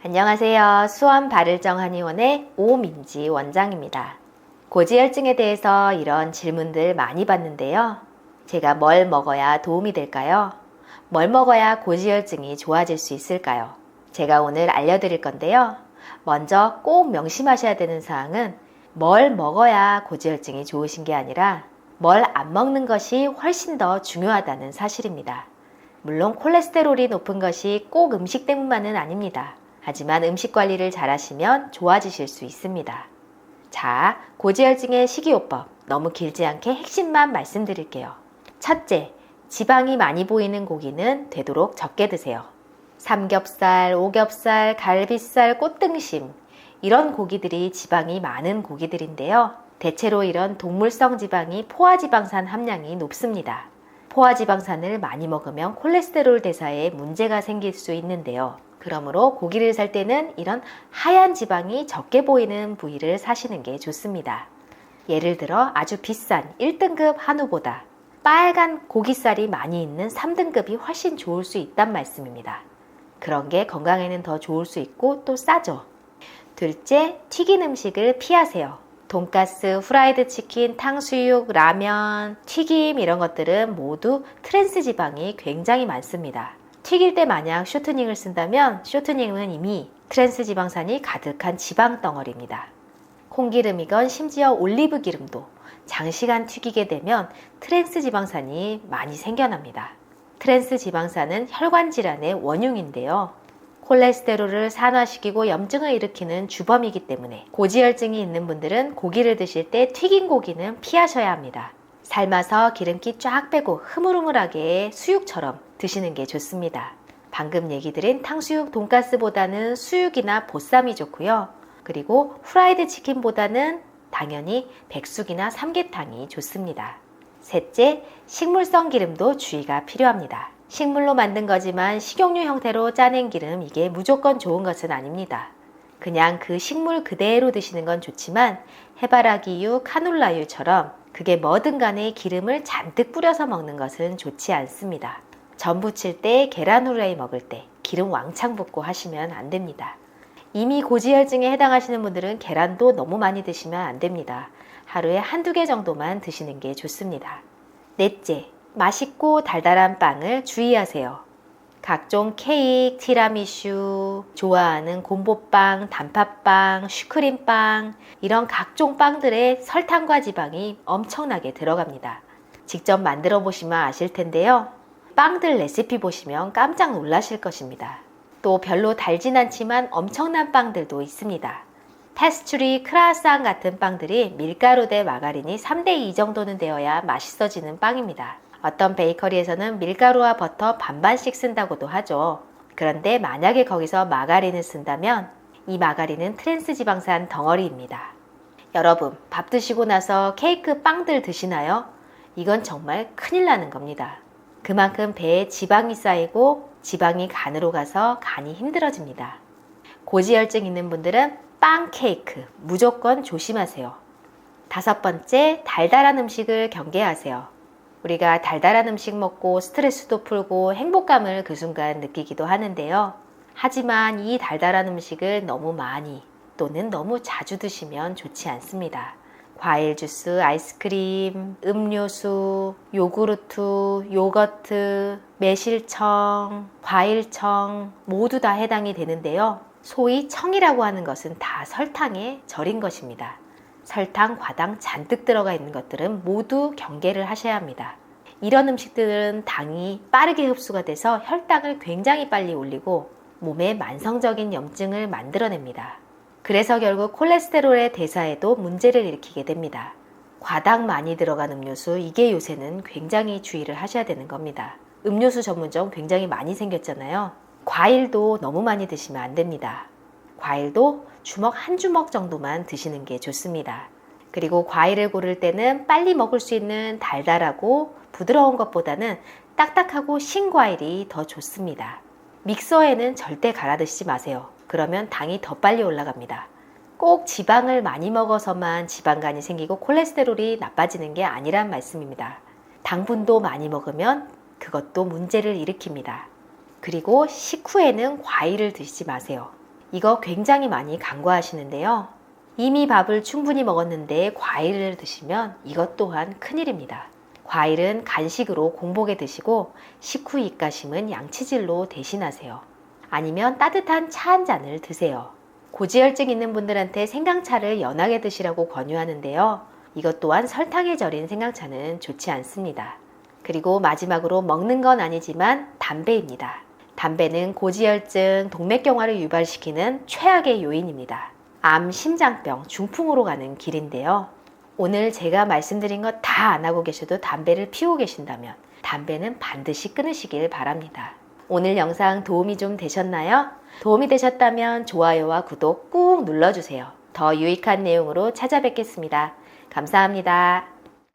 안녕하세요. 수원 바를정 한의원의 오민지 원장입니다. 고지혈증에 대해서 이런 질문들 많이 받는데요. 제가 뭘 먹어야 도움이 될까요? 뭘 먹어야 고지혈증이 좋아질 수 있을까요? 제가 오늘 알려드릴 건데요. 먼저 꼭 명심하셔야 되는 사항은 뭘 먹어야 고지혈증이 좋으신 게 아니라 뭘 안 먹는 것이 훨씬 더 중요하다는 사실입니다. 물론 콜레스테롤이 높은 것이 꼭 음식 때문만은 아닙니다. 하지만 음식 관리를 잘 하시면 좋아지실 수 있습니다. 자, 고지혈증의 식이요법 너무 길지 않게 핵심만 말씀드릴게요. 첫째, 지방이 많이 보이는 고기는 되도록 적게 드세요. 삼겹살, 오겹살, 갈비살, 꽃등심 이런 고기들이 지방이 많은 고기들인데요. 대체로 이런 동물성 지방이 포화지방산 함량이 높습니다. 포화지방산을 많이 먹으면 콜레스테롤 대사에 문제가 생길 수 있는데요. 그러므로 고기를 살 때는 이런 하얀 지방이 적게 보이는 부위를 사시는 게 좋습니다. 예를 들어 아주 비싼 1등급 한우보다 빨간 고기살이 많이 있는 3등급이 훨씬 좋을 수 있단 말씀입니다. 그런 게 건강에는 더 좋을 수 있고 또 싸죠. 둘째, 튀긴 음식을 피하세요. 돈가스, 후라이드 치킨, 탕수육, 라면, 튀김 이런 것들은 모두 트랜스 지방이 굉장히 많습니다. 튀길 때 만약 쇼트닝을 쓴다면 쇼트닝은 이미 트랜스 지방산이 가득한 지방 덩어리입니다. 콩기름이건 심지어 올리브 기름도 장시간 튀기게 되면 트랜스 지방산이 많이 생겨납니다. 트랜스 지방산은 혈관 질환의 원흉인데요. 콜레스테롤을 산화시키고 염증을 일으키는 주범이기 때문에 고지혈증이 있는 분들은 고기를 드실 때 튀긴 고기는 피하셔야 합니다. 삶아서 기름기 쫙 빼고 흐물흐물하게 수육처럼 드시는 게 좋습니다. 방금 얘기 드린 탕수육 돈가스보다는 수육이나 보쌈이 좋고요. 그리고 후라이드 치킨보다는 당연히 백숙이나 삼계탕이 좋습니다. 셋째, 식물성 기름도 주의가 필요합니다. 식물로 만든 거지만 식용유 형태로 짜낸 기름 이게 무조건 좋은 것은 아닙니다. 그냥 그 식물 그대로 드시는 건 좋지만 해바라기유, 카놀라유처럼 그게 뭐든 간에 기름을 잔뜩 뿌려서 먹는 것은 좋지 않습니다. 전 부칠 때 계란 후라이 먹을 때 기름 왕창 붓고 하시면 안 됩니다. 이미 고지혈증에 해당하시는 분들은 계란도 너무 많이 드시면 안 됩니다. 하루에 한두 개 정도만 드시는 게 좋습니다. 넷째, 맛있고 달달한 빵을 주의하세요. 각종 케이크, 티라미슈, 좋아하는 곰보빵, 단팥빵, 슈크림빵, 이런 각종 빵들에 설탕과 지방이 엄청나게 들어갑니다. 직접 만들어 보시면 아실 텐데요. 빵들 레시피 보시면 깜짝 놀라실 것입니다. 또 별로 달진 않지만 엄청난 빵들도 있습니다. 페스츄리, 크라상 같은 빵들이 밀가루 대 마가린이 3대2 정도는 되어야 맛있어지는 빵입니다. 어떤 베이커리에서는 밀가루와 버터 반반씩 쓴다고도 하죠. 그런데 만약에 거기서 마가린을 쓴다면 이 마가린은 트랜스 지방산 덩어리입니다. 여러분, 밥 드시고 나서 케이크 빵들 드시나요? 이건 정말 큰일 나는 겁니다. 그만큼 배에 지방이 쌓이고 지방이 간으로 가서 간이 힘들어집니다. 고지혈증 있는 분들은 빵 케이크 무조건 조심하세요. 다섯 번째, 달달한 음식을 경계하세요. 우리가 달달한 음식 먹고 스트레스도 풀고 행복감을 그 순간 느끼기도 하는데요. 하지만 이 달달한 음식을 너무 많이 또는 너무 자주 드시면 좋지 않습니다. 과일 주스, 아이스크림, 음료수, 요구르트, 요거트, 매실청, 과일청 모두 다 해당이 되는데요. 소위 청이라고 하는 것은 다 설탕에 절인 것입니다. 설탕, 과당 잔뜩 들어가 있는 것들은 모두 경계를 하셔야 합니다. 이런 음식들은 당이 빠르게 흡수가 돼서 혈당을 굉장히 빨리 올리고 몸에 만성적인 염증을 만들어냅니다. 그래서 결국 콜레스테롤의 대사에도 문제를 일으키게 됩니다. 과당 많이 들어간 음료수, 이게 요새는 굉장히 주의를 하셔야 되는 겁니다. 음료수 전문점 굉장히 많이 생겼잖아요. 과일도 너무 많이 드시면 안 됩니다. 과일도 주먹 한 주먹 정도만 드시는 게 좋습니다. 그리고 과일을 고를 때는 빨리 먹을 수 있는 달달하고 부드러운 것보다는 딱딱하고 신 과일이 더 좋습니다. 믹서에는 절대 갈아 드시지 마세요. 그러면 당이 더 빨리 올라갑니다. 꼭 지방을 많이 먹어서만 지방간이 생기고 콜레스테롤이 나빠지는 게 아니란 말씀입니다. 당분도 많이 먹으면 그것도 문제를 일으킵니다. 그리고 식후에는 과일을 드시지 마세요. 이거 굉장히 많이 간과하시는데요. 이미 밥을 충분히 먹었는데 과일을 드시면 이것 또한 큰일입니다. 과일은 간식으로 공복에 드시고 식후 입가심은 양치질로 대신하세요. 아니면 따뜻한 차 한 잔을 드세요. 고지혈증 있는 분들한테 생강차를 연하게 드시라고 권유하는데요. 이것 또한 설탕에 절인 생강차는 좋지 않습니다. 그리고 마지막으로 먹는 건 아니지만 담배입니다. 담배는 고지혈증, 동맥경화를 유발시키는 최악의 요인입니다. 암, 심장병, 중풍으로 가는 길인데요. 오늘 제가 말씀드린 것 다 안 하고 계셔도 담배를 피우고 계신다면 담배는 반드시 끊으시길 바랍니다. 오늘 영상 도움이 좀 되셨나요? 도움이 되셨다면 좋아요와 구독 꾹 눌러주세요. 더 유익한 내용으로 찾아뵙겠습니다. 감사합니다.